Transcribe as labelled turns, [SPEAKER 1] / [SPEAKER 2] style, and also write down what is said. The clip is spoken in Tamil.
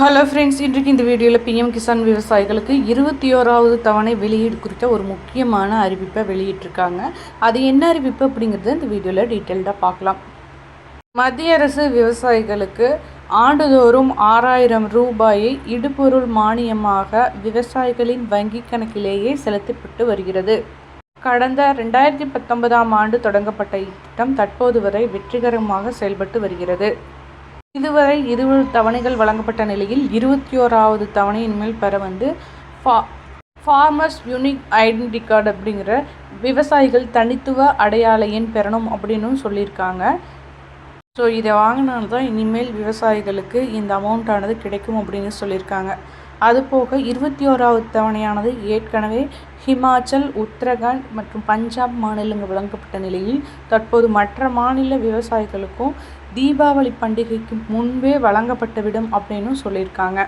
[SPEAKER 1] ஹலோ ஃப்ரெண்ட்ஸ் இன்றைக்கு இந்த வீடியோவில் பிஎம் கிசான் விவசாயிகளுக்கு இருபத்தி ஓராவது தவணை வெளியீடு குறித்த ஒரு முக்கியமான அறிவிப்பை வெளியிட்டிருக்காங்க. அது என்ன அறிவிப்பு அப்படிங்கிறத இந்த வீடியோவில் டீட்டெயில்டாக பார்க்கலாம். மத்திய அரசு விவசாயிகளுக்கு ஆண்டுதோறும் ஆறாயிரம் ரூபாயை இடுபொருள் மானியமாக விவசாயிகளின் வங்கி கணக்கிலேயே செலுத்தப்பட்டு வருகிறது. கடந்த ரெண்டாயிரத்தி பத்தொன்பதாம் ஆண்டு தொடங்கப்பட்ட இத்திட்டம் தற்போது வரை வெற்றிகரமாக செயல்பட்டு வருகிறது. இதுவரை இருபது தவணைகள் வழங்கப்பட்ட நிலையில் இருபத்தி ஓராவது தவணையின் மேல் பெற வந்து ஃபா ஃபார்மர்ஸ் யூனிக் ஐடென்டி கார்டு அப்படிங்கிற விவசாயிகள் தனித்துவ அடையாள எண் பெறணும் அப்படின்னும் சொல்லியிருக்காங்க. ஸோ இதை வாங்கினால்தான் தான் இனிமேல் விவசாயிகளுக்கு இந்த அமௌண்ட்டானது கிடைக்கும் அப்படின்னு சொல்லியிருக்காங்க. அதுபோக இருபத்தி ஓராவது தவணையானது ஏற்கனவே ஹிமாச்சல் உத்தரகாண்ட் மற்றும் பஞ்சாப் மாநிலங்கள் வழங்கப்பட்ட நிலையில் தற்போது மற்ற மாநில விவசாயிகளுக்கும் தீபாவளி பண்டிகைக்கு முன்பே வழங்கப்பட்டுவிடும் அப்படின்னு சொல்லியிருக்காங்க.